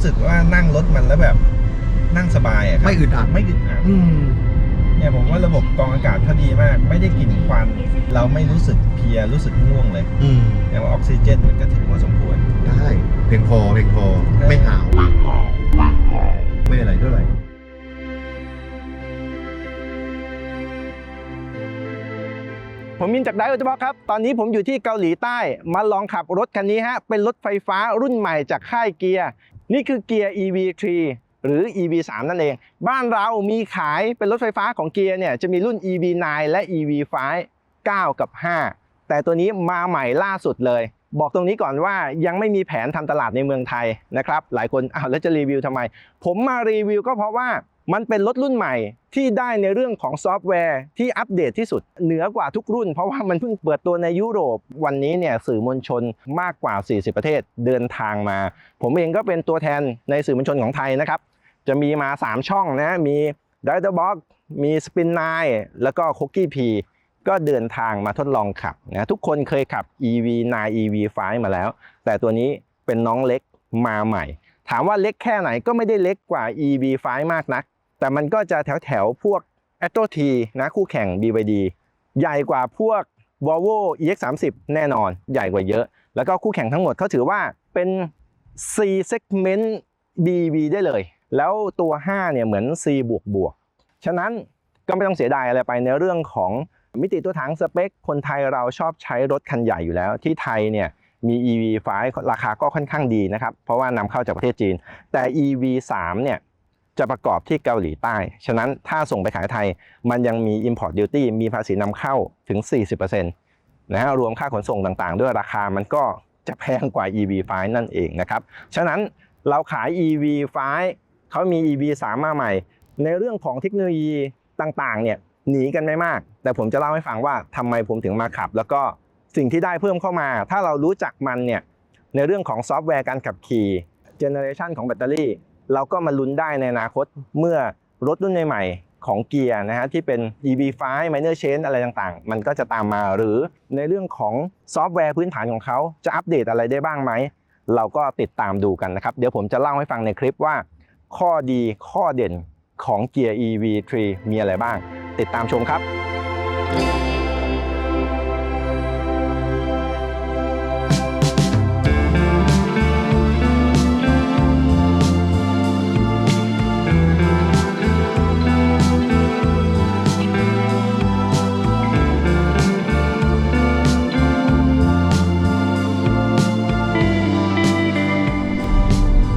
รู้สึกว่านั่งรถมันแล้วแบบนั่งสบายอะครับไม่อึดอัด ไม่อึดอัดอืม เนี่ยผมว่าระบบกรองอากาศเขาดีมาก ไม่ได้กลิ่นควัน เราไม่รู้สึกเพลียรู้สึกง่วงเลยอืม แต่ว่าออกซิเจนมันก็ถึงพอสมควร ได้เพียงพอเพียงพอไม่หาวไม่อะไรเท่าไหร่ผมมินจากไดโอเทบอกครับ ตอนนี้ผมอยู่ที่เกาหลีใต้ มาลองขับรถคันนี้ฮะ เป็นรถไฟฟ้ารุ่นใหม่จากค่ายเกียร์ นี่คือเกียร์ EV3 หรือ EV3 นั่นเอง บ้านเรามีขายเป็นรถไฟฟ้าของเกียร์เนี่ยจะมีรุ่น EV9 และ EV5 9 กับ 5 แต่ตัวนี้มาใหม่ล่าสุดเลย บอกตรงนี้ก่อนว่ายังไม่มีแผนทำตลาดในเมืองไทยนะครับ หลายคนอ้าวแล้วจะรีวิวทำไม ผมมารีวิวก็เพราะว่า มันเป็นรถรุ่นใหม่ที่ได้ในเรื่องของซอฟต์แวร์ที่อัปเดตที่สุดเหนือกว่าทุกรุ่น เพราะว่ามันเพิ่งเปิดตัวในยุโรป วันนี้เนี่ยสื่อมวลชนมากกว่า 40 ประเทศเดินทางมา ผมเองก็เป็นตัวแทนในสื่อมวลชนของไทยนะครับ จะมีมา 3 ช่องนะมี d i ด e r Box มี Spin 9แล้วก็ Cookie P ก็เดินทางมาทดลองขับนะทุกคนเคยขับ EV9 EV5 มาแล้ว แต่ตัวนี้เป็นน้องเล็กมาใหม่ ถามว่าเล็กแค่ไหนก็ไม่ได้เล็กกว่า EV5 มากนัก แต่มันก็จะแถวแถวๆพวก a t o T นะคู่แข่ง BYD ใหญ่กว่าพวก Volvo EX30 แน่นอนใหญ่กว่าเยอะ แล้วก็คู่แข่งทั้งหมดเขาถือว่าเป็น C segment BV ได้เลย แล้วตัว 5 เนี่ยเหมือน C บวกบวกฉะนั้นก็ไม่ต้องเสียดายอะไรไปในเรื่องของมิติตัวถังสเปค คนไทยเราชอบใช้รถคันใหญ่อยู่แล้ว ที่ไทยเนี่ย มี EV5 ราคาก็ค่อนข้างดีนะครับ เพราะว่านำเข้าจากประเทศจีน แต่ EV3 เนี่ยจะประกอบที่เกาหลีใต้ ฉะนั้นถ้าส่งไปขายไทย มันยังมี Import Duty มีภาษีนำเข้าถึง 40%นะฮะรวมค่าขนส่งต่างๆ ด้วยราคามันก็จะแพงกว่า EV5 นั่นเองนะครับ ฉะนั้นเราขาย EV5 เขามี EV3 มาใหม่ ในเรื่องของเทคโนโลยีต่างๆ เนี่ยหนีกันไม่มาก แต่ผมจะเล่าให้ฟังว่าทำไมผมถึงมาขับ แล้วก็ สิ่งที่ได้เพิ่มเข้ามา ถ้าเรารู้จักมันเนี่ยในเรื่องของซอฟต์แวร์การขับขี่เจเนอเรชันของแบตเตอรี่ เราก็มาลุ้นได้ในอนาคตเมื่อรถรุ่นใหม่ๆของเกียร์นะฮะที่เป็น EV5 Minor Change อะไรต่างๆ มันก็จะตามมาหรือในเรื่องของซอฟต์แวร์พื้นฐานของเขาจะอัปเดตอะไรได้บ้างไหม เราก็ติดตามดูกันนะครับ เดี๋ยวผมจะเล่าให้ฟังในคลิปว่า ข้อดีข้อเด่นของเกียร์ EV3 มีอะไรบ้าง ติดตามชมครับ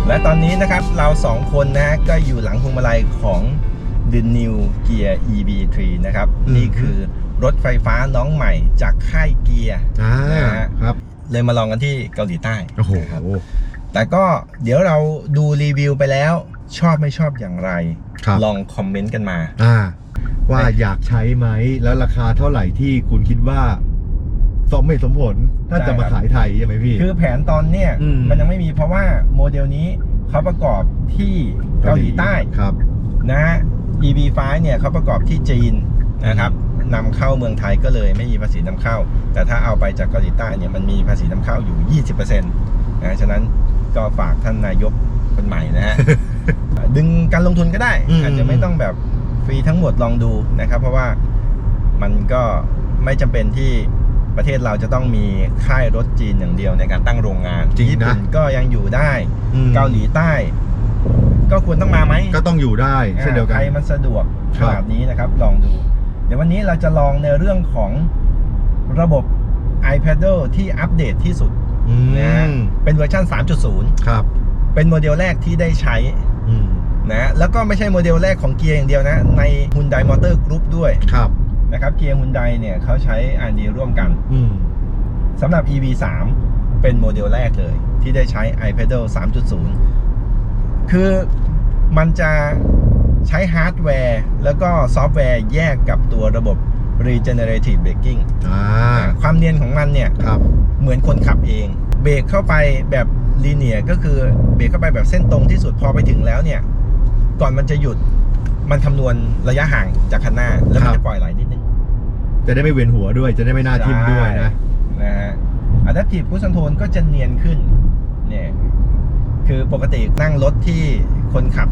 และตอนนี้นะครับเราสองคนนะฮะก็อยู่หลังพวงมาลัยของ The New Gear EV3 นะครับ อืม นี่คือรถไฟฟ้าน้องใหม่จากค่ายเกียร์ อ่านะฮะ ครับเลยมาลองกันที่เกาหลีใต้โอ้โหนะครับแต่ก็เดี๋ยวเราดูรีวิวไปแล้ว ชอบไม่ชอบอย่างไร ครับลองคอมเมนต์กันมา อ่า ว่าอยากใช้ไหมแล้วราคาเท่าไหร่ที่คุณคิดว่า สมเหตุสมผลถ้าใช่จะมาครับขายไทยใช่ไหมพี่ คือแผนตอนเนี้ยอืม มันยังไม่มีเพราะว่าโมเดลนี้เขาประกอบที่เกาหลีใต้ครับ นะฮะ EV5 เนี่ยเขาประกอบที่จีนนะครับนำเข้าเมืองไทยก็เลยไม่มีภาษีนำเข้า แต่ถ้าเอาไปจากเกาหลีใต้เนี่ยมันมีภาษีนำเข้าอยู่ 20%นะฉะนั้นก็ฝากท่านนายกคนใหม่นะฮะ ดึงการลงทุนก็ได้ อืม อาจจะไม่ต้องแบบฟรีทั้งหมดลองดูนะครับ เพราะว่ามันก็ไม่จำเป็นที่ ประเทศเราจะต้องมีค่ายรถจีนอย่างเดียวในการตั้งโรงงานจริงนะญี่ปุ่นก็ยังอยู่ได้ อืม เกาหลีใต้ ก็ควรต้องมาไหมก็ต้องอยู่ได้เช่นเดียวกันใครมันสะดวกคขรับ นาดนี้นะครับ ลองดู เดี๋ยววันนี้เราจะลองในเรื่องของระบบ iPad ที่อัปเดตที่สุดอืนะฮะมเป็นเวอร์ชัน3.0 ครับเป็นโมเดลแรกที่ได้ใช้ อืมนะแล้วก็ไม่ใช่โมเดลแรกของเกียร์อย่างเดียวนะ ใน Hyundai Motor Group ด้วย ครับ นะครับเกียร์ Hyundai เนี่ยเขาใช้ R&D ร่วมกันอืมสำหรับ EV3 เป็นโมเดลแรกเลย ที่ได้ใช้ iPad 3.0 คือมันจะใช้ฮาร์ดแวร์แล้วก็ซอฟต์แวร์แยกกับตัวระบบ regenerative braking อ่าความเนียนของมันเนี่ยครับเหมือนคนขับเอง เบรกเข้าไปแบบลีเนียก็คือเบรกเข้าไปแบบเส้นตรงที่สุดพอไปถึงแล้วเนี่ย ก่อนมันจะหยุดมันคำนวณระยะห่างจากคันหน้า แล้วมันครับจะปล่อยไหลนิดนึง จะได้ไม่เวียนหัวด้วย จะได้ไม่น่าทิ่มด้วยนะนะฮะ Adaptive Cruise Control ก็จะเนียนขึ้นเนี่ยคือปกตินั่งรถที่คนขับ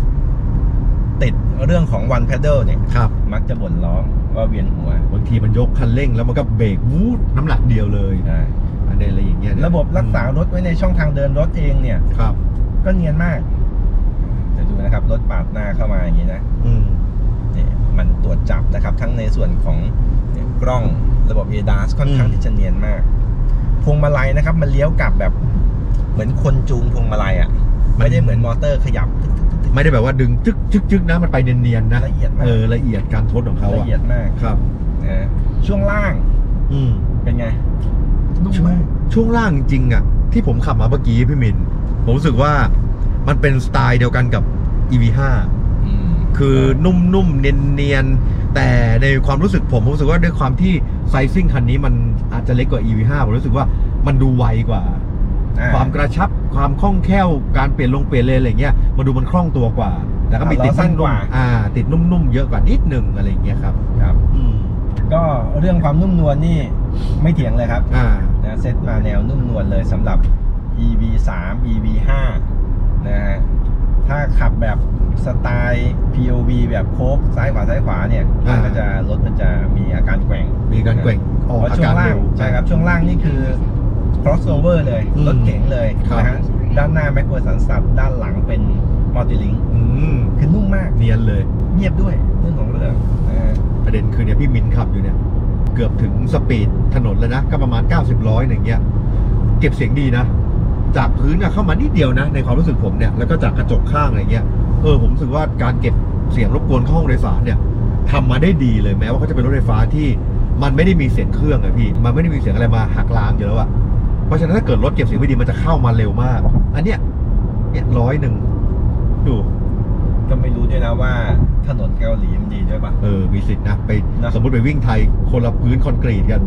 ติดเรื่องของ one pedal เนี่ยครับมักจะบ่นร้องว่าเวียนหัว บางทีมันยกคันเร่งแล้วมันก็เบรกวูดน้ำหนักเดียวเลยอ่าอันนี้อะไรอย่างเงี้ยเนี่ยระบบรักษารถไว้ในช่องทางเดินรถเองเนี่ยครับ ก็เนียนมาก จะดูนะครับ รถปาดหน้าเข้ามาอย่างนี้นะ อืมเนี่ยมันตรวจจับนะครับ ทั้งในส่วนของเนี่ย กล้องระบบ ADAS ค่อนข้างอืมที่จะเนียนมาก พวงมาลัยนะครับ มันเลี้ยวกลับแบบเหมือนคนจูงพวงมาลัยอะ ไม่ได้เหมือนมอเตอร์ขยับตึกตึกตึกตึกไม่ได้แบบว่าดึงจึ๊กจึ๊กจึ๊กนะมันไปเนียนๆนะละเอียดมากเออละเอียดการทดของเขาละอะเอียดมากครับนะช่วงล่าง อืมเป็นไงนุ่มช่วงมากช่วงล่างจริงๆอะ ที่ผมขับมาเมื่อกี้พี่มิน ผมรู้สึกว่ามันเป็นสไตล์เดียวกันกับ EV5 อืม คือนุ่มๆ เนียนๆ แต่ในความรู้สึกผมผมรู้สึกว่าด้วยความที่ไซซิ่งคันนี้มันอาจจะเล็กกว่า EV5 ผมรู้สึกว่ามันดูไวกว่า อ่ความกระชับความคล่องแคล่วการเปลี่ยนลงเปลี่ยนเลนอะไรเงี้ยมันดูมันคล่องตัวกว่า แต่ก็มีติดล้อสั้นนุ่กมว่าๆอ่า ติดนุ่มๆ เยอะกว่านิดหนึ่งอะไรอย่างเงี้ยครับครับ อืมก็เรื่องความนุ่มนวลนี่ไม่เถียงเลยครับอ่า นะเซตมาแนวนุ่มนวลเลยสำหรับ EV 3 EV 5นะฮะ ถ้าขับแบบสไตล์ POV แบบโค้งซ้ายขวาซ้ายขวาเนี่ยอ่ามัมันก็จะรถมันจะมีอาการแกว่งมีการแกว่งออกเพราะอาช่วกางรล่างเร็วใช่ครับช่วงล่างนี่คือ crossover เลยอืมรถเก๋งเลยครับ นะฮะด้านหน้าแมคโครสันสับด้านหลังเป็นมัลติลิงอืมคือนุ่มมากเนียนเลย เงียบด้วยเรื่องของเรื่องนะฮะประเด็นคือเนี่ยพี่มินขับอยู่เนี่ย เกือบถึงสปีดถนนแล้วนะ ก็ประมาณ 90 ร้อยอย่างเงี้ย เก็บเสียงดีนะ จากพื้นอะเข้ามานิดเดียวนะ ในความรู้สึกผมเนี่ยแล้วก็จากกระจกข้างอะไรเงี้ยเออผมรู้สึกว่าการเก็บเสียงรบกวนเข้าห้องโดยสารเนี่ยทำมาได้ดีเลยแม้ว่าเขาจะเป็นรถไฟฟ้าที่มันไม่ได้มีเสียงเครื่องอะพี่ มันไม่ได้มีเสียงอะไรมาหักล้างอยู่แล้วอะเพราะฉะนั้นถ้าเกิดรถเก็บเสียงไม่ดีมันจะเข้ามาเร็วมาก อันเนี้ยเนี่ยร้อยหนึ่งดูก็ไม่รู้ด้วยนะว่าถนนเกาหลีมันดีด้วยปะเออมีสิทธินะไปนะสมมติไปวิ่งไทยคนละพื้นคอนกรีตกัน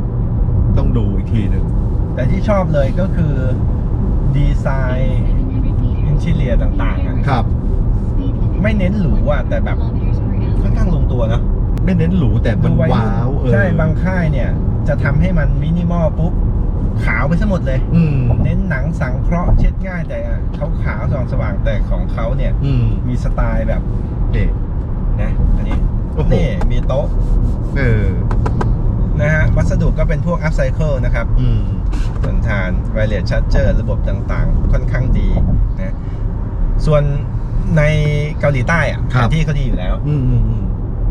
ต้องดูอีกทีหนึ่งแต่ที่ชอบเลยก็คือ ดีไซน์อินชิเลียต่างๆอะครับ ไม่เน้นหรูอะแต่แบบค่อนข้างลงตัวเนอะไม่เน้นหรูแต่มันดูวัยรุ่ว้าวเออใช่บางค่ายเนี่ย จะทำให้มันมินิมอลปุ๊บ ขาวไปซะหมดเลย อืมเน้นหนังสังเคราะห์เช็ดง่ายแต่เขาขาวสว่างสว่างแต่ของเขาเนี่ย อืมมีสไตล์แบบนี่นะอันนี้โอ้โหนี่มีโต๊ะเออ นะฮะ วัสดุก็เป็นพวกอัพไซเคิลนะครับอืมทนทานไวเลสชาร์เจอร์ระบบต่างๆ ค่อนข้างดีนะส่วนในเกาหลีใต้อะครัแผบนที่เขาดีอยู่แล้ว อืมอืมอืม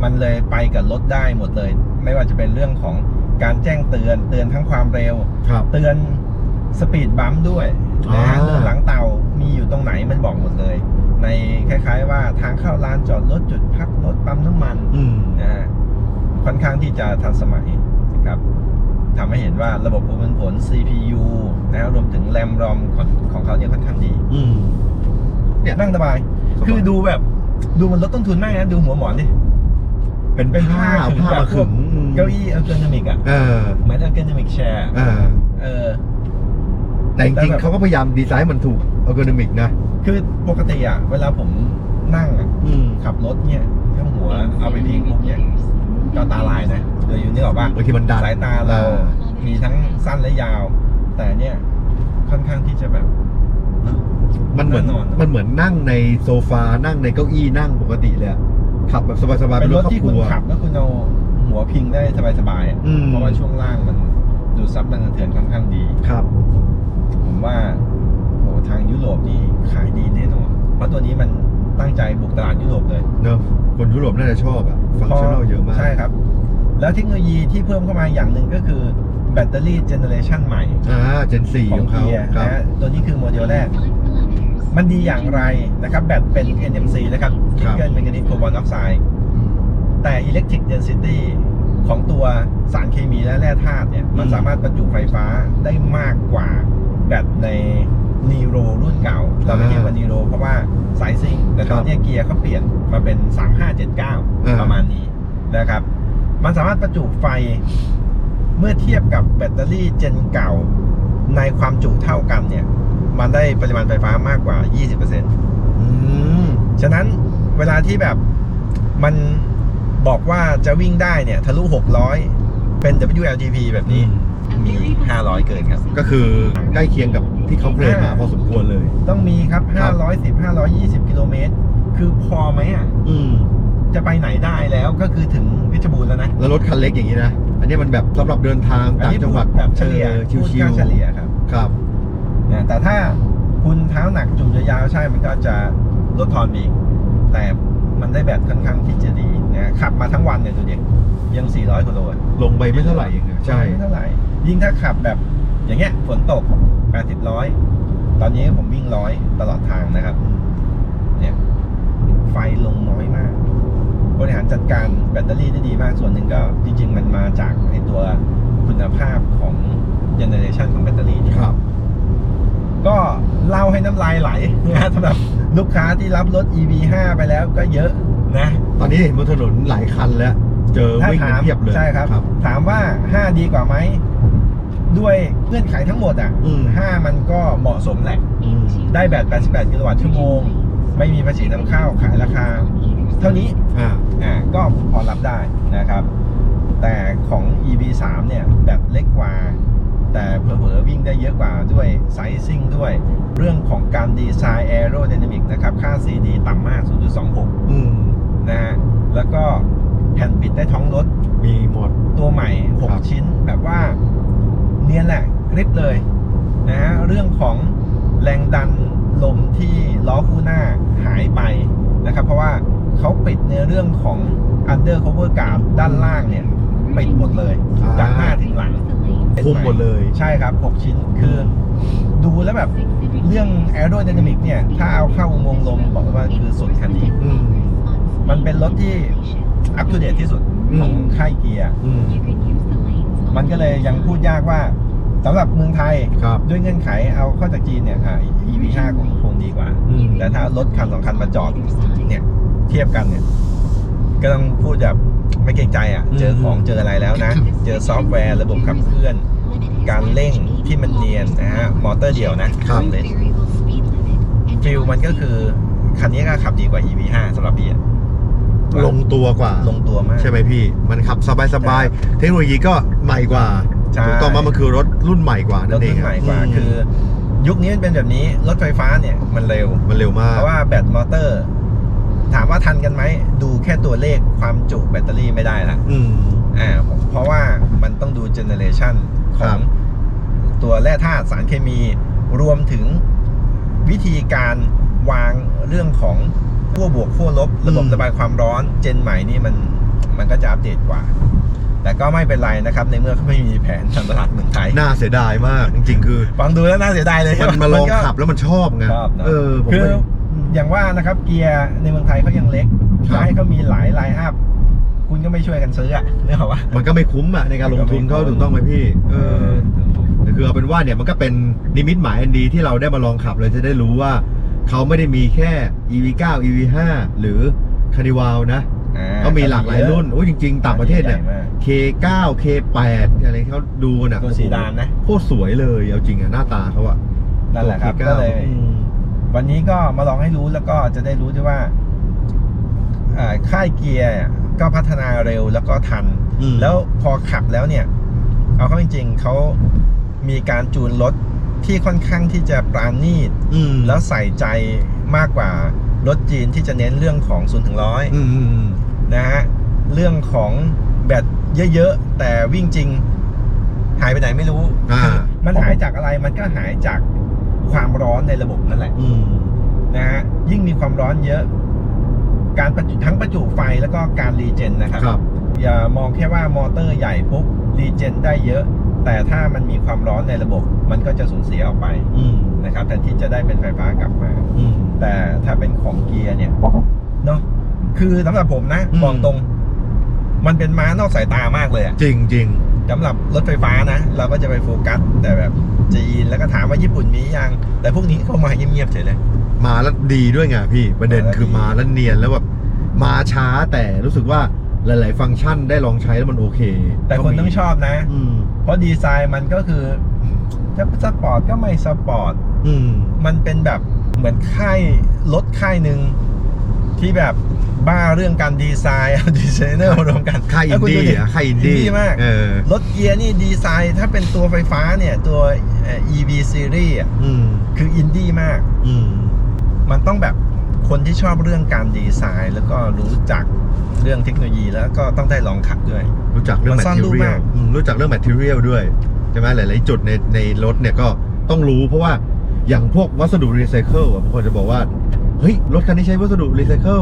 มันเลยไปกับรถได้หมดเลย ไม่ว่าจะเป็นเรื่องของการแจ้งเตือนเตือนทั้งความเร็ว ครับ เตือนสปีดบัมป์ด้วยนะฮะอ่า เรื่องหลังเตามีอยู่ตรงไหนมันบอกหมดเลย ในคล้าย ๆ ว่าทางเข้าลานจอดรถจุดพักรถปั๊มน้ำมันอืมนะฮะค่อนข้างที่จะทันสมัย นะครับทำให้เห็นว่าระบบประมวลผล CPU นะรวมถึงแรมรอมของของเขาเนี่ยค่อนข้างดีอืมเนี่ยนั่งสบายสบาย คือดูแบบดูมันลดต้นทุนมากนะ ดูหัวหมอนดิ เป็นเป็นผ้าผ้าเอาขึงผ้าแบบมาขึงพวกเก้าอี้เออร์โกนมิกอะเออเหมือนเออร์โกนมิกแชร์เออเออแต่จริงแต่แบบๆเขาก็พยายามดีไซน์มันถูกอัลกอริมิกนะ คือปกติอะ เวลาผมนั่งอะอืมขับรถเนี่ยข้างหัวเอาไปพิงปุ๊บเนี่ย ก็ตาลายนะโดยอยู่นี่หรอกป่ะบางทีมันดันสายตาเราออมีทั้งสั้นและยาว แต่เนี่ยค่อนข้างที่จะแบบเนอะมันเหมือนแน่นอนมันเหมือนนั่งในโซฟา นั่งในเก้าอี้นั่งปกติเลยอะขับแบบสบายๆเป็เป็นนรรถถครอบที่คคุณรัวขับแล้วคุณเอาหัวพิงได้สบายๆอะอืมเพราะว่าช่วงล่างมันดูดซับแรงกระเทือนค่อนข้างดีครับ ผมว่าโหทางยุโรปนี่ขายดีแน่นอนเพราะตัวนี้มัน ตั้งใจบุกตลาดยุโรปเลยเนอะคนยุโรปน่าจะชอบอะฟังก์ชันแนลเยอะมาก ใช่ครับ แล้วเทคโนโลยีที่เพิ่มเข้ามาอย่างหนึ่งก็คือแบตเตอรี่เจเนอเรชันใหม่อ่าเจนสี่ขอของงเขาเกียร์ครับนะฮะตัวนี้คือโมเดลแรก มันดีอย่างไรนะครับ แบตเป็น NMC นะครับ Nickel Manganese Cobalt Oxide แต่ Electric Density ของตัวสารเคมีและแร่ธาตุเนี่ย มันอืมสามารถบรรจุไฟฟ้าได้มากกว่าแบตใน Niro รุ่นเก่า เราไม่เทียบกับ Niro เพราะว่าสายซิ่งแต่ตอนเนี้ยเกียร์เขาเปลี่ยนมาเป็น 3579 ประมาณนี้นะครับ มันสามารถประจุไฟเมื่อเทียบกับแบตเตอรี่เจนเก่าในความจุเท่ากันเนี่ย มันได้ปริมาณไฟฟ้ามากกว่า 20%อืมฉะนั้นเวลาที่แบบมันบอกว่าจะวิ่งได้เนี่ย ทะลุ 600 เป็น WLTP แบบนี้ มี 500 เกินครับ ก็คือใกล้เคียงกับที่เขาเคลมมาพอสมควรเลย ต้องมีครับ ครับ 510 520 กิโลเมตร คือพอไหมอะ อืม จะไปไหนได้แล้วก็คือถึงเพชรบูรณ์แล้วนะแล้วรถคันเล็กอย่างนี้นะ อันนี้มันแบบสำหรับเดินทางอันต่างนี้จังหวัดพูดแบบเฉลี่ยออพูดชิวค่าเฉลี่ยครับๆครับ นะแต่ถ้าคุณเท้าหนักจุ่มยาวๆใช่มันก็จะลดทอนไปอีก แต่มันได้แบตค่อนข้างที่จะดีนะขับมาทั้งวันเนี่ยดูดิยัง 400กิโลอะลงไปไม่เท่าไหร่เองอะใช่ ไม่เท่าไหร่ ยิ่งถ้าขับแบบอย่างเงี้ยฝนตก80ร้อยตอนนี้ผมวิ่งร้อยตลอดทางนะครับ เนี่ยไฟลงน้อยมาก บริหารจัดการแบตเตอรี่ได้ดีมากส่วนหนึ่งก็จริง ๆ มันมาจากไอตัวคุณภาพของเจเนเรชันของแบตเตอรี่เนี่ยครับ ก็เล่าให้น้ำลายไหลนะสำหรับลูกค้าที่รับรถ EV5 ไปแล้วก็เยอะนะ ตอนนี้เห็นบนถนนหลายคันแล้ว เจอถ้าวิ่งกัถานมเพียบเลยใช่ครับครับ ถามว่า 5 ดีกว่าไหม ด้วยเงื่อนไขทั้งหมดอะอืม5มันก็เหมาะสมแหละ อืม ได้แบต 88 กิโลวัตต์ชั่วโมง ไม่มีภาษีนำเข้าขายราคา เท่านี้ อ่า อ่า ก็พอรับได้นะครับ แต่ของ EV3 เนี่ย แบบเล็กกว่า แต่เผลอๆวิ่งได้เยอะกว่าด้วยไซซิ่งด้วย เรื่องของการดีไซน์ Aerodynamic นะครับ ค่า CD ต่ำมาก 0.26 อืม นะฮะ แล้วก็แผ่นปิดได้ท้องรถ มีหมด ตัวใหม่ ครับ 6 ชิ้นแบบว่า เนียนแหละกริปเลยนะฮะเรื่องของแรงดันลมที่ล้อคู่หน้าหายไปนะครับเพราะว่าเขาปิดในเรื่องของ under cover guard ด้านล่างเนี่ยปิดหมดเลยอ่าจากหน้าถึงหลังคุมหมดเลยใช่ครับ 6 ชิ้นคือดูแล้วแบบเรื่อง aerodynamic เนี่ย ถ้าเอาเข้าอุโมงค์ลมบอกเลยว่าคือสุดคันนี้อืมมันเป็นรถที่ up to date ที่สุดของอืมค่ายเกียร์อื มมันก็เลยยังพูดยากว่าสำหรับเมืองไทยครับด้วยเงื่อนไขเอาเข้าจากจีนเนี่ยอ่า EV5 คงคงดีกว่า อืม แต่ถ้ารถคันสองคันมาจอดเนี่ย เทียบกันเนี่ย ก็ต้องพูดแบบไม่เกรงใจอะ เจอของเจออะไรแล้วนะ เจอซอฟต์แวร์ระบบขับเคลื่อน การเร่งที่มันเนียนนะฮะมอเตอร์เดียวนะครับเล่นฟิลมันก็คือ คันนี้ก็ขับดีกว่า EV5 สำหรับพี่อะ ลงตัวกว่า ลงตัวมาก ใช่ไหมพี่ มันขับสบายๆเทคโนโลยีก็ใหม่กว่าใช่ถูกต้องมามันคือรถรุ่นใหม่กว่ารนั่ถนเอรุ่งนใหม่กว่ามคือ ยุคนี้มันเป็นแบบนี้รถไฟฟ้าเนี่ยมันเร็วมันเร็วมากเพราะว่าแบตมอเตอร์ ถามว่าทันกันไหมดูแค่ตัวเลขความจุแบตเตอรี่ไม่ได้ละอืมอ่าเพราะว่ามันต้องดูเจเนเรชันขครัองบตัวแร่ธาตุสารเคมีรวมถึงวิธีการวางเรื่องของ ขั้วบวกขั้วลบระบบระบายความร้อนเจนใหม่นี่มันมันก็จะอัปเดตกว่า แต่ก็ไม่เป็นไรนะครับ ในเมื่อเขาไม่มีแผนทางตลาดเมืองไทยน่าเสียดายมากจริงๆ คือฟังดูแล้วน่าเสียดายเลยมันมาลองก็ขับแล้วมันชอบไงชอบเนอะเออผมคือว่าอย่างว่านะครับเกียร์ในเมืองไทยเขายังเล็กครับจะให้เขามีหลายไลน์อัพคุณก็ไม่ช่วยกันซื้ออะนึกออกปะมันก็ไม่คุ้มอะในการลงทุนเขาถูกต้องไหมพี่ เออแต่คือเอาเป็นว่าเนี่ยมันก็เป็นนิมิตหมายอันดีที่เราได้มาลองขับเลยจะได้รู้ว่า เขาไม่ได้มีแค่ EV9 EV5 หรือคานิวาลนะ อ่ก็มีหลากหลายรุ่นโอ้ยจริง ๆ ต่างประเทศเนี่ย ใหญ่มาก K9 K8 อะไรที่เขาดูกันอะตัวสีดานนะ โคตรสวยเลยเอาจริงอะหน้าตาเขาอะ นั่นแหละครับ ตัว K9 ก็เลย อืม วันนี้ก็มาลองให้รู้แล้วก็จะได้รู้ด้วยว่าอ่าค่ายเกียร์ก็พัฒนาเร็วแล้วก็ทัน อืม แล้วพอขับแล้วเนี่ย เอาเข้าจริงๆเขามีการจูนรถ ที่ค่อนข้างที่จะปราณีตอืมแล้วใส่ใจมากกว่ารถจีนที่จะเน้นเรื่องของ0ูนย์ถึงร้อยอืมอืมอืมนะฮะเรื่องของแบตเยอะๆ แต่วิ่งจริง หายไปไหนไม่รู้อ่าคือมันหายจากอะไรมันก็หายจากความร้อนในระบบนั่นแหละอืมนะฮะยิ่งมีความร้อนเยอะ การประจุทั้งประจุไฟแล้วก็การรีเจนนะครับครับอย่ามองแค่ว่ามอเตอร์ใหญ่ปุ๊บรีเจนได้เยอะ แต่ถ้ามันมีความร้อนในระบบ มันก็จะสูญเสียออกไปอืมนะครับแทนที่จะได้เป็นไฟฟ้ากลับมาอืมแต่ถ้าเป็นของเกียร์เนี่ยเนาะคือสำหรับผมนะอืมบอกตรง มันเป็นม้านอกสายตามากเลยอะจริงจริงสำหรับรถไฟฟ้านะ เราก็จะไปโฟกัส แต่แบบจีนแล้วก็ถามว่าญี่ปุ่นมียัง แต่พวกนี้เข้ามาเงียบๆเฉยเลยมาแล้วดีด้วยไงพี่ประเด็นมาแล้วคือดีมาแล้วเนียนแล้วแบบมาช้าแต่รู้สึกว่า หลาย ๆ ฟังก์ชันได้ลองใช้แล้วมันโอเคแต่คนต้องชอบนะ อืมเพราะดีไซน์มันก็คือจะสปอร์ตก็ไม่สปอร์ตอืมมันเป็นแบบเหมือนค่ายรถค่ายหนึ่งที่แบบบ้าเรื่องการดีไซน์เอาดีไซเนอร์มารวมกันค่ายอิแล้วนคุณดี้ดิอะค่ายอินอินดี้ดี้มาก เออรถเกียร์นี่ดีไซน์ถ้าเป็นตัวไฟฟ้าเนี่ยตัวเอ่อ EV Series อะอืมคืออินดี้มาก อืมมันต้องแบบ คนที่ชอบเรื่องการดีไซน์ แล้วก็รู้จักเรื่องเทคโนโลยีแล้วก็ต้องได้ลองขับด้วย รู้จักเรื่อง มันซ่อนรูป material มาก อืมรู้จักเรื่อง material ด้วยใช่ไหมหลาย ๆ จุดในในรถเนี่ยก็ต้องรู้เพราะว่าอย่างพวกวัสดุรีไซเคิลอะบางคนจะบอกว่า เฮ้ย รถคันนี้ใช้วัสดุรีไซเคิล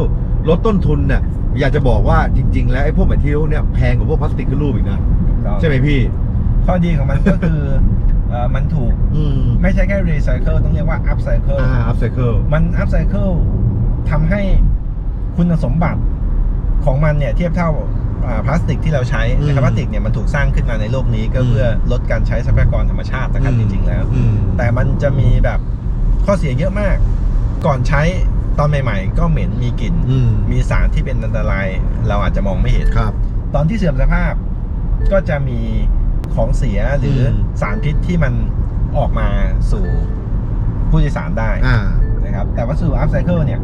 ลดต้นทุนน่ะอยากจะบอกว่าจริง ๆ แล้วไอ้พวก material เนี่ยแพงกว่าพวกพลาสติกขึ้นรูปอีกนะ ใช่ไหมพี่ ข้อดีของมันก็คือเอ่อมันถูกอืมไม่ใช่แค่รีไซเคิลต้องเรียกว่าอัพไซเคิลอ่า upcycle มันอัพไซเคิล ทำให้คุณสมบัติของมันเนี่ยเทียบเท่าอ่าพลาสติกที่เราใช้นะครับอืมพลาสติกเนี่ยมันถูกสร้างขึ้นมาในโลกนี้ ก็อืมเพื่อลดการใช้ทรัพยากรธรรมชาตินะครับจริงๆแล้วอืมแต่มันจะมีแบบข้อเสียเยอะมาก ก่อนใช้ตอนใหม่ ๆ ก็เหม็นมีกลิ่นอืมมีสารที่เป็นอันตราย เราอาจจะมองไม่เห็นครับ ตอนที่เสื่อมสภาพก็จะมีของเสียหรืออมสารพิษที่มันออกมาสู่ผู้โดยสารได้อ่านะครับแต่วัสดุอัพไซเคิลเนี่ย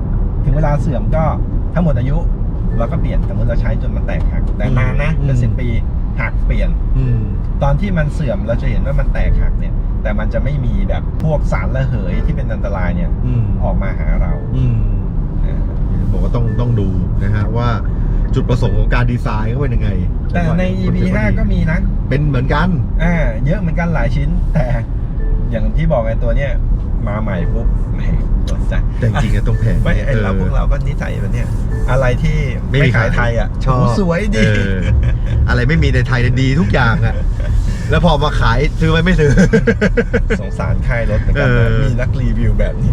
ถึงเวลาเสื่อมก็ถ้าหมดอายุเราก็เปลี่ยนสมมติเราใช้จนมันแตกหักแต่นานนะอืมเป็นสิบปีหักเปลี่ยนอืมตอนที่มันเสื่อมเราจะเห็นว่ามันแตกหักเนี่ย แต่มันจะไม่มีแบบพวกสารระเหยที่เป็นอันตรายเนี่ยอืมออกมาหาเราอืมเออบอกว่าต้องต้องดูนะฮะว่าจุดประสงค์ของการดีไซน์เขาเป็นยังไง แต่ใน EP 5ก็มีนะ เป็นเหมือนกันอ่าเยอะเหมือนกันหลายชิ้น แต่อย่างที่บอกไงตัวเนี้ยมาใหม่ปุ๊บ แหมสนใจแต่จริงๆอะต้องแพงไม่ไอเราพวกเราก็นิสัยแบบเนี้ยอะไรที่ไม่มีไม่ขายไทยอะชอบโสวยดีเอออะไรไม่มีในไทยเนี่ยดีทุกอย่างอะแล้วพอมาขายซื้อไหมไม่ซื้อสงสารค่ายรถเหมือนกันเอนะอมีนักรีวิวแบบนี้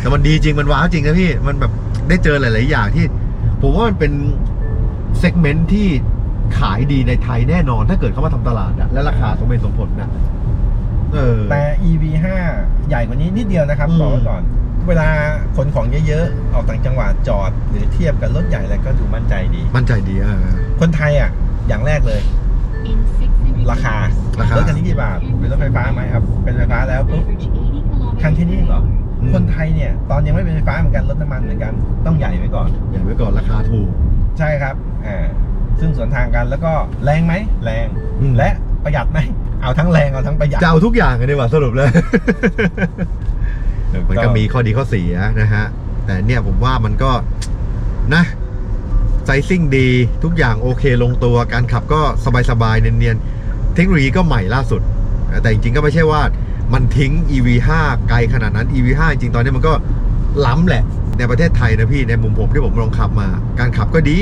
แต่มันดีจริงมันว้าวจริงนะพี่ มันแบบได้เจอหลาย ๆ อย่างที่ ผมว่ามันเป็นเซกเมนต์ที่ขายดีในไทยแน่นอน ถ้าเกิดเข้ามาทำตลาดอะและราคาสมเหตุสมผลนะ เออ แต่ EV 5ใหญ่กว่านี้นิดเดียวนะครับอืม บอกไว้ก่อน เวลาขนของเยอะๆ ออกต่างจังหวัดจอด หรือเทียบกับรถใหญ่อะไรก็ดูมั่นใจดี มั่นใจดีอะคนไทยอะ อย่างแรกเลย ราราคาคา ราคาร ถคันนี้กี่บาท เป็นรถไฟฟ้าไหมครับ เป็นไฟฟ้าแล้วปุ๊บคันที่นี่เหรออืม คนไทยเนี่ย ตอนยังไม่เป็นไฟฟ้าเหมือนกัน รถน้ำมันเหมือนกัน ต้องใหญ่ไว้ก่อน อย่างไว้ก่อนราคาถูก ใช่ครับ อ่า ซึ่งสวนทางกันแล้วก็แรงไหม แรง อืม และ ประหยัดไหมเอาทั้งแรงเอาทั้งประหยัด จะเอาทุกอย่างกันดีกว่าสรุปเลย มันก็มีข้อดีข้อเสียนะฮะ แต่เนี่ยผมว่ามันก็นะไซซิ่งดีทุกอย่างโอเคลงตัวการขับก็สบายๆ เนียนๆ เทคโนโลยีก็ใหม่ล่าสุด แต่จริงๆก็ไม่ใช่ว่ามันทิ้ง EV5 ไกลขนาดนั้น EV5 จริงๆตอนนี้มันก็ล้ำแหละ ในประเทศไทยนะพี่ในมุมผมที่ผมลองขับมา การขับก็ดี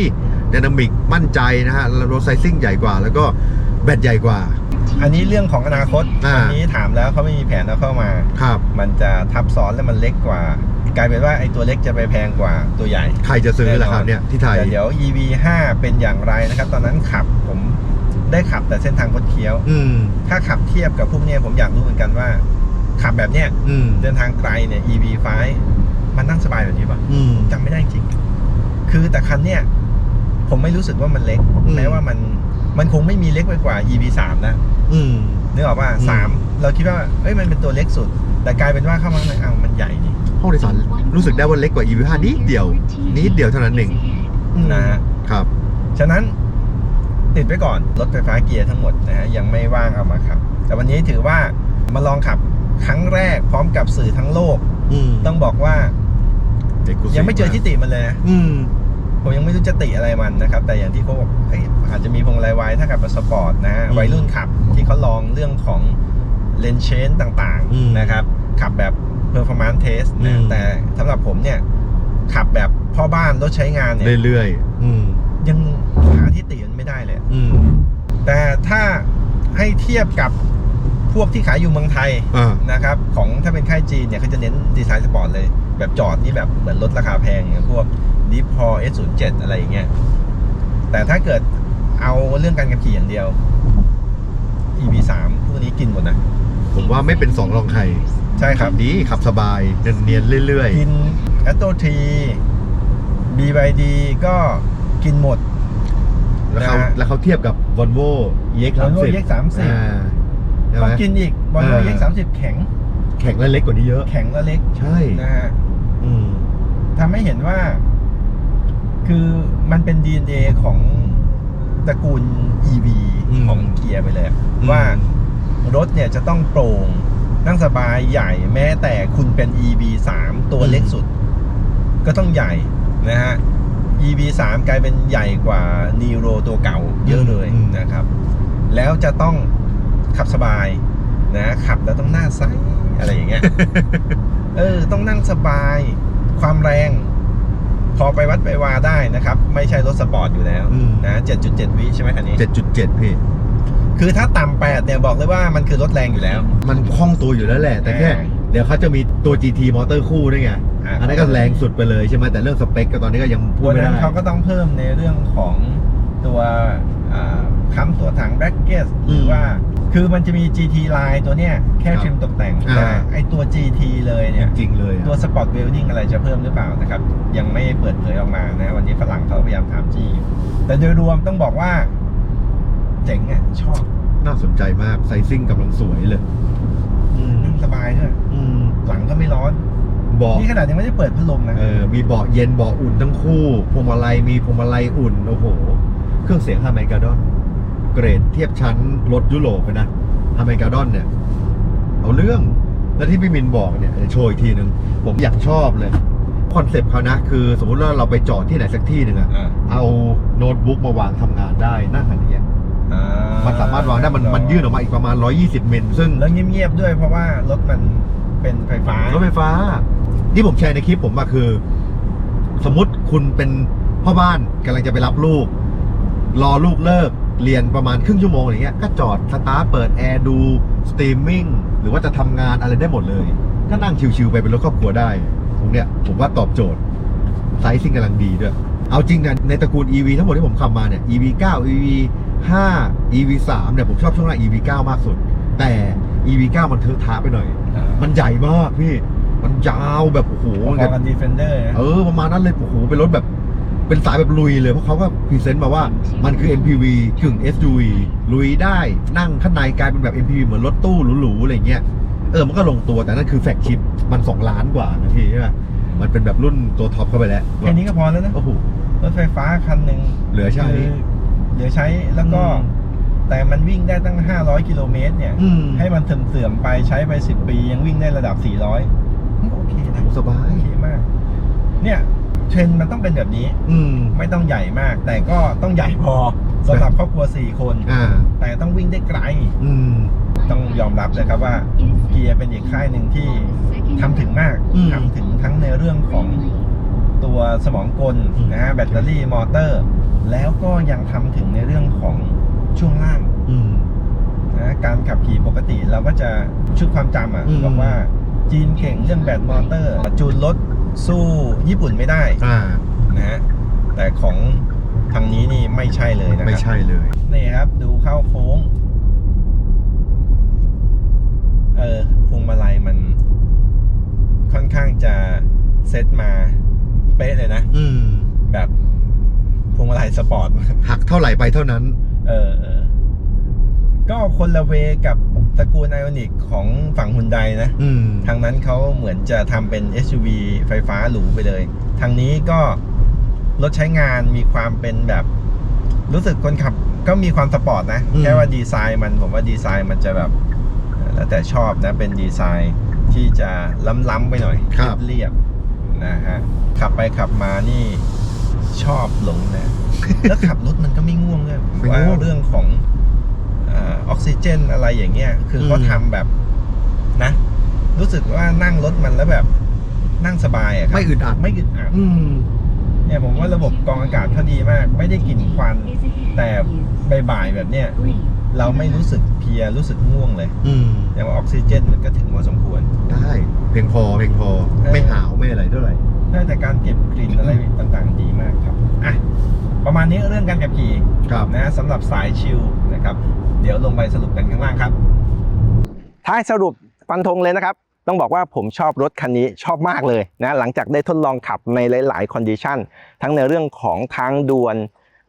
ด y นามิกมั่นใจนะฮะรถไซซิ่งใหญ่กว่าแล้วก็ แบตใหญ่กว่า อันนี้เรื่องของอนาคตอ่า อันนี้ถามแล้วเขาไม่มีแผนเอาเข้ามา ครับ มันจะทับซ้อนและมันเล็กกว่า กลายเป็นว่าไอ้ตัวเล็กจะไปแพงกว่าตัวใหญ่ ใครจะซื้อล่ะครับเนี่ยที่ไทย แต่เดี๋ยว EV 5 เป็นอย่างไรนะครับ ตอนนั้นขับผมได้ขับแต่เส้นทางคดเคี้ยว อืม ถ้าขับเทียบกับพวกเนี้ยผมอยากรู้เหมือนกันว่า ขับแบบเนี้ยอืม เดินทางไกลเนี่ย EV 5มันนั่งสบายแบบนี้ปะอืม จำไม่ได้จริง คือแต่คันเนี้ยผมไม่รู้สึกว่ามันเล็ก อืม แม้ว่ามัน มันคงไม่มีเล็กไปกว่า EV 3นะอืม นึกออกป่ะอืมสามเราคิดว่าเอ้ยมันเป็นตัวเล็กสุด แต่กลายเป็นว่าเข้ามาในอ้าวมันใหญ่นี่ห้องโดยสารรู้สึกได้ว่าเล็กกว่า EV5 นิดเดียว นิดเดียวเท่านั้นเองนะฮะครับ ฉะนั้นติดไว้ก่อน รถไฟฟ้าเกียร์ทั้งหมดนะฮะยังไม่ว่างเอามาขับ แต่วันนี้ถือว่ามาลองขับครั้งแรกพร้อมกับสื่อทั้งโลก อืมต้องบอกว่า Exclusive ยังไม่เจอที่ติมันเลยนะอืม ผมยังไม่รู้จะติอะไรมันนะครับ แต่อย่างที่เขาบอกเอ้ยอาจจะมีพวงมาลัยไว้ถ้ากับแบบสปอร์ตนะฮะอืมวัยรุ่นขับที่เขาลองเรื่องของเลนเชนต่างอืมๆนะครับขับแบบ performance test อืนะมแต่สำหรับผมเนี่ย ขับแบบพ่อบ้านรถใช้งานเนี่ยเรื่อยๆอืมยังหาที่ติมันไม่ได้เลยอืมแต่ถ้าให้เทียบกับพวกที่ขายอยู่เมืองไทยอ่านะครับ ของถ้าเป็นค่ายจีนเนี่ยเขาจะเน้นดีไซน์สปอร์ตเลย แบบจอดนี่แบบเหมือนรถราคาแพงอย่างพวก ดิฟพอ S07 อะไรอย่างเงี้ย แต่ถ้าเกิดเอาเรื่องการขับขี่อย่างเดียว EV3 พวกนี้กินหมดนะ ผมว่าไม่เป็นสองรองใครใช่ครับ ดีขับสบายเนียนๆเรื่อยกิน a t o T BYD ก็กินหมด ๆ แล้วเขานะฮะ แล้วเขาเทียบกับ Volvo EX30 Volvo EX30 อ่าใช่ไหต้มองกินอีกบอลโลอ่าเอ็กสามสิบแข็งแข็งและเล็กกว่านี้เยอะ แข็งและเล็กใช่นะฮะอืม ทำให้เห็นว่า คือมันเป็น DNA ของตระกูล EV อืมของเกียร์ไปเลยอะว่ารถเนี่ยจะต้องโปร่งนั่งสบายใหญ่แม้แต่คุณเป็น EV 3 ตัวเล็กสุด ก็ต้องใหญ่นะฮะ EV 3กลายเป็นใหญ่กว่า Niro ตัวเก่าเยอะเลยอืม นะครับ แล้วจะต้องขับสบายนะขับแล้วต้องหน้าใสอะไรอย่างเงี้ย เออ ต้องนั่งสบาย ความแรง พอไปวัดไปวาได้นะครับ ไม่ใช่รถสปอร์ตอยู่แล้วอืม นะ7.7วิใช่ไหมคันนี้ 7.7พี่ คือถ้าต่ำแปดเนี่ยบอกเลยว่ามันคือรถแรงอยู่แล้ว มันคล่องตัวอยู่แล้วแหละ แต่แค่ อ่า เดี๋ยวเขาจะมีตัว GT มอเตอร์คู่ด้วยไง อ่าอันนั้นก็แรงสุดไปเลยใช่ไหมแต่เรื่องสเปคก็ตอนนี้ก็ยังพูดวันไม่นั้ได้นเขาก็ต้องเพิ่มในเรื่องของตัวอ่าค้ำตัวถังแบล็กเกสหรือว่า คือมันจะมี GT line ตัวเนี้ยแค่ครับทริมตกแต่งอ่า แต่ไอตัว GT เลยเนี่ย จริงเลยอะ ตัวสปอร์ตเวลดิ้งอะไรจะเพิ่มหรือเปล่านะครับ ยังไม่เปิดเผยออกมานะ วันนี้ฝรั่งเขาพยายามถามจี้อยู่แต่โดยรวมต้องบอกว่า เจ๋งอะ ชอบน่าสนใจมากไซซิ่งกำลังสวยเลย อืมนั่งสบายด้วยอืมหลังก็ไม่ร้อน เบาะนี่ขนาดยังไม่ได้เปิดพัดลมนะ เออมีเบาะเย็นเบาะอุ่นทั้งคู่พวงมาลัยมีพวงมาลัยอุ่น โอ้โห เครื่องเสียงฮาร์แมนการ์ดอน เกรดเทียบชั้นรถยุโรปไปนะฮาร์แมนการ์ดอนเนี่ย เอาเรื่อง แล้วที่พี่มินบอกเนี่ยเดี๋ยวโชว์อีกทีหนึ่งผมอยากชอบเลยคอนเซปต์เขานะ คือสมมุติว่าเราไปจอดที่ไหนสักที่หนึ่งอะอ่า เอาโน้ตบุ๊กมาวางทำงานได้นั่งอันนี้ยอ่มันสามารถวางได้มันมันยื่นออกมาอีกประมาณ 120 เมตรซึ่ง แล้วเงียบๆด้วยเพราะว่ารถมันเป็นไฟฟ้า รถไฟฟ้า ที่ผมแชร์ในคลิปผมอะคือ สมมติคุณเป็นพ่อบ้านกำลังจะไปรับลูก รอลูกเลิก เรียนประมาณครึ่งชั่วโมงอะไรเงี้ยก็จอดสตาร์ทเปิดแอร์ดูสตรีมมิ่งหรือว่าจะทำงานอะไรได้หมดเลย ก็นั่งชิวๆไปเป็นรถครอบครัวได้ตรงเนี้ยผมว่าตอบโจทย์ไซซิ่งกำลังดีด้วยเอาจริงนะในตระกูล EV ทั้งหมดที่ผมขับมาเนี่ย EV 9 EV 5 EV 3เนี่ยผมชอบช่วงแรก EV 9 มากสุด แต่ EV 9มันเทอะทะไปหน่อยอ่ามันใหญ่มากพี่ มันยาวแบบโอ้โหพอๆกันดีเฟนเดอร์เออ ประมาณนั้นเลยโอ้โหเป็นรถแบบ เป็นสายแบบลุยเลย เพราะเขาก็พรีเซนต์มาว่ามันคือ MPV กึ่ง SUV ลุยได้นั่งข้างในกลายเป็นแบบ MPV เหมือนรถตู้หรูๆอะไรเงี้ยเออมันก็ลงตัวแต่นั่นคือแฟกชิปมัน 2 ล้านกว่านะพี่ใช่ไหมมันเป็นแบบรุ่นตัวท็อปเข้าไปแล้วแค่นี้ก็พอแล้วนะโอ้โหรถไฟฟ้าคันหนึ่งเหลือใช้คือเหลือใช้แล้วก็อืมแต่มันวิ่งได้ตั้ง 500 กิโลเมตรเนี่ยอืมให้มันเสื่อมๆไปใช้ไป 10 ปี ยังวิ่งได้ระดับ 400มันก็โอเคนะสบายโอเคมาก เนี่ย เทรนด์มันต้องเป็นแบบนี้ อืม ไม่ต้องใหญ่มาก แต่ก็ต้องใหญ่พอสำหรับครอบครัว 4 คน อ่า แต่ต้องวิ่งได้ไกล อืม ต้องยอมรับนะครับว่าเกียร์เป็นอีกค่ายหนึ่งที่ทำถึงมากอืม ทำถึงทั้งในเรื่องของตัวสมองกลอืม นะฮะแบตเตอรี่มอเตอร์ แล้วก็ยังทำถึงในเรื่องของช่วงล่างอืม นะการขับขี่ปกติเราก็จะชุดความจำอะอืม บอกว่าจีนเก่งเรื่องแบตมอเตอร์จูนรถ สู้ญี่ปุ่นไม่ได้อ่านะฮะแต่ของทางนี้นี่ไม่ใช่เลยนะครับไม่ใช่เลย นี่ครับ ดูเข้าโค้ง เออพวงมาลัยมันค่อนข้างจะเซตมาเป๊ะเลยนะ อืมแบบพวงมาลัยสปอร์ต หักเท่าไหร่ไปเท่านั้น เออเออ ก็คนละเวกับตระกูลไอออนิกของฝั่งฮุนไดนะอืมทางนั้นเขาเหมือนจะทำเป็น SUV ไฟฟ้าหรูไปเลย ทางนี้ก็รถใช้งานมีความเป็นแบบ รู้สึกคนขับก็มีความสปอร์ตนะอืมแค่ว่าดีไซน์มันผมว่าดีไซน์มันจะแบบเอ่อแล้วแต่ชอบนะเป็นดีไซน์ที่จะล้ำๆไปหน่อยครับเรียบๆนะฮะขับไปขับมานี่ชอบหลงนะแล้วขับรถมันก็ไม่ง่วงด้วยผมไม่ว่าง่วงเรื่องของเออออกซิเจนอะไรอย่างเงี้ย คือเขาอืมทำแบบนะ รู้สึกว่านั่งรถมันแล้วแบบ นั่งสบายอะครับไม่อึดอัดไม่อึดอัดอืม เนี่ยผมว่าระบบกรองอากาศเขาดีมาก ไม่ได้กลิ่นควัน แต่บ่ายๆแบบเนี้ยเราไม่รู้สึกเพลียรู้สึกง่วงเลยอืมแต่ว่าออกซิเจนมันก็ถึงพอสมควร ได้เพียงพอเพียงพอเออไม่หาวไม่อะไรเท่าไหร่ได้แต่การเก็บกลิ่นอะไรต่างๆ ดีมากครับอะประมาณนี้เรื่องการขับขี่ครับนะสำหรับสายชิลนะครับ เดี๋ยวลงไปสรุปกันข้างล่างครับท้ายสรุปฟันธงเลยนะครับ ต้องบอกว่าผมชอบรถคันนี้ชอบมากเลยนะหลังจากได้ทดลองขับในหลาย ๆ คอนดิชันทั้งในเรื่องของทางด่วน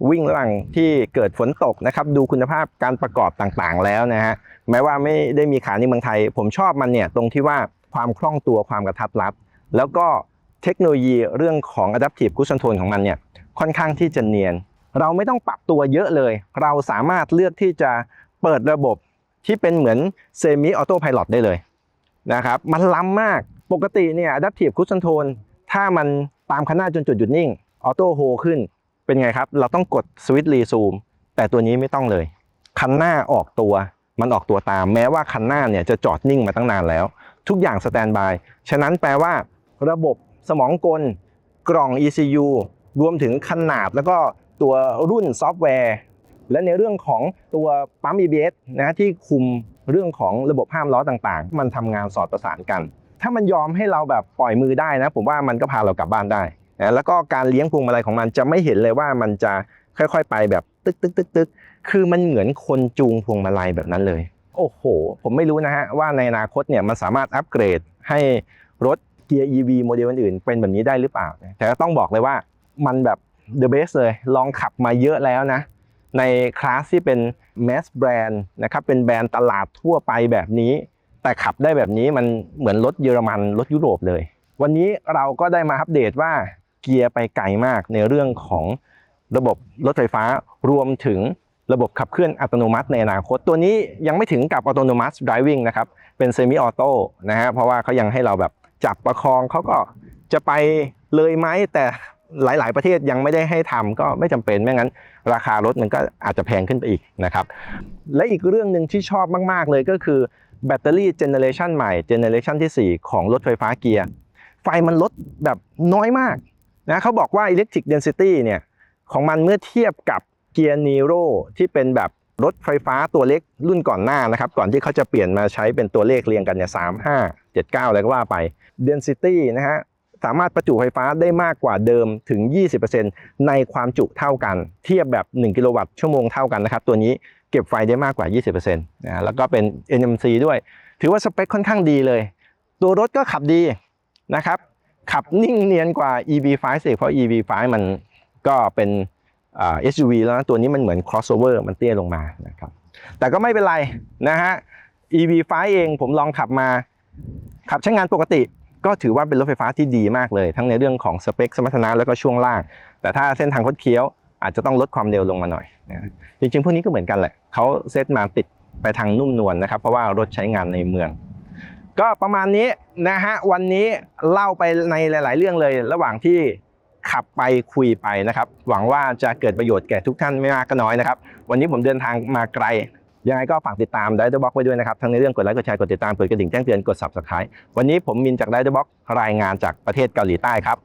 วิ่งหลังที่เกิดฝนตกนะครับ ดูคุณภาพการประกอบต่างๆ แล้วนะฮะแม้ว่าไม่ได้มีขายในเมืองไทย ผมชอบมันเนี่ยตรงที่ว่าความคล่องตัวความกระทัดรัดแล้วก็เทคโนโลยีเรื่องของ Adaptive Cruise Control ของมันเนี่ยค่อนข้างที่จะเนียน เราไม่ต้องปรับตัวเยอะเลย เราสามารถเลือกที่จะ เปิดระบบที่เป็นเหมือน Semi Auto Pilot ได้เลยนะครับ มันล้ำมาก ปกติเนี่ย Adaptive Cruise Control ถ้ามันตามคันหน้าจนจุดหยุดนิ่ง ออโต้โฮขึ้น เป็นไงครับ เราต้องกดสวิตช์รีซูม แต่ตัวนี้ไม่ต้องเลย คันหน้าออกตัว มันออกตัวตาม แม้ว่าคันหน้าเนี่ยจะจอดนิ่งมาตั้งนานแล้ว ทุกอย่างสแตนบาย ฉะนั้นแปลว่าระบบสมองกล กล่อง ECU รวมถึงขนาดแล้วก็ตัวรุ่นซอฟต์แวร์ และในเรื่องของตัวปั๊ม EBS นะที่คุมเรื่องของระบบห้ามล้อต่างๆ มันทำงานสอดประสานกัน ถ้ามันยอมให้เราแบบปล่อยมือได้นะ ผมว่ามันก็พาเรากลับบ้านได้นะแล้วก็การเลี้ยงพวงมาลัยของมันจะไม่เห็นเลยว่ามันจะค่อยๆ ไปแบบตึกตึกตึกตึกคือมันเหมือนคนจูงพวงมาลัยแบบนั้นเลย โอ้โห ผมไม่รู้นะฮะว่าในอนาคตเนี่ยมันสามารถอัปเกรดให้รถเกียร์ EV โมเดลอื่นๆเป็นแบบนี้ได้หรือเปล่า แต่ก็ต้องบอกเลยว่ามันแบบ the best เลย ลองขับมาเยอะแล้วนะ ในคลาสที่เป็น mass brand นะครับเป็นแบรนด์ตลาดทั่วไปแบบนี้ แต่ขับได้แบบนี้มันเหมือนรถเยอรมันรถยุโรปเลย วันนี้เราก็ได้มาอัปเดตว่าเกียร์ไปไกลมากในเรื่องของระบบรถไฟฟ้ารวมถึงระบบขับเคลื่อนอัตโนมัติในอนาคต ตัวนี้ยังไม่ถึงกับ autonomous driving นะครับ เป็น semi auto นะฮะเพราะว่าเขายังให้เราแบบจับประคองเขาก็จะไปเลยไหมแต่ หลาย ๆ ประเทศยังไม่ได้ให้ทำก็ไม่จำเป็นไม่งั้น ราคารถมันก็อาจจะแพงขึ้นไปอีกนะครับและอีกเรื่องหนึ่งที่ชอบมาก ๆ เลยก็คือแบตเตอรี่เจเนเรชันใหม่เจเนเรชันที่ 4 ของรถไฟฟ้าเกียร์ ไฟมันลดแบบน้อยมากนะเขาบอกว่า Electric Density เนี่ยของมันเมื่อเทียบกับเกียร์ Niro ที่เป็นแบบรถไฟฟ้าตัวเล็กรุ่นก่อนหน้านะครับ ก่อนที่เขาจะเปลี่ยนมาใช้เป็นตัวเลขเรียงกันเนี่ยสามห้าเจ็ดเก้าอะไรก็ว่าไป Density นะฮะ สามารถประจุไฟฟ้าได้มากกว่าเดิมถึง 20%ในความจุเท่ากัน เทียบแบบ 1 กิโลวัตต์ชั่วโมงเท่ากันนะครับตัวนี้เก็บไฟได้มากกว่า 20%นะแล้วก็เป็น NMC ด้วย ถือว่าสเปคค่อนข้างดีเลย ตัวรถก็ขับดีนะครับ ขับนิ่งเนียนกว่า EV5 สิเพราะ EV5 มันก็เป็น SUV แล้วนะตัวนี้มันเหมือน crossover มันเตี้ยลงมานะครับแต่ก็ไม่เป็นไรนะฮะ EV5 เองผมลองขับมา ขับใช้งานปกติ ก็ถือว่าเป็นรถไฟฟ้าที่ดีมากเลย ทั้งในเรื่องของสเปคสมรรถนะแล้วก็ช่วงล่าง แต่ถ้าเส้นทางคดเคี้ยวอาจจะต้องลดความเร็วลงมาหน่อยนะจริงๆพวกนี้ก็เหมือนกันแหละเขาเซตมาติดไปทางนุ่มนวลนะครับ เพราะว่ารถใช้งานในเมือง ก็ประมาณนี้นะฮะวันนี้เล่าไปในหลาย ๆ เรื่องเลย ระหว่างที่ขับไปคุยไปนะครับ หวังว่าจะเกิดประโยชน์แก่ทุกท่านไม่มากก็น้อยนะครับ วันนี้ผมเดินทางมาไกล ยังไงก็ฝากติดตามได้ด้วยบล็อกไว้ด้วยนะครับ ทั้งในเรื่องกดไลค์กดแชร์กดติดตามกดกระดิ่งแจ้งเตือนกด subscribe วันนี้ผมมินจากได้ด้วยบล็อกรายงานจากประเทศเกาหลีใต้ครับ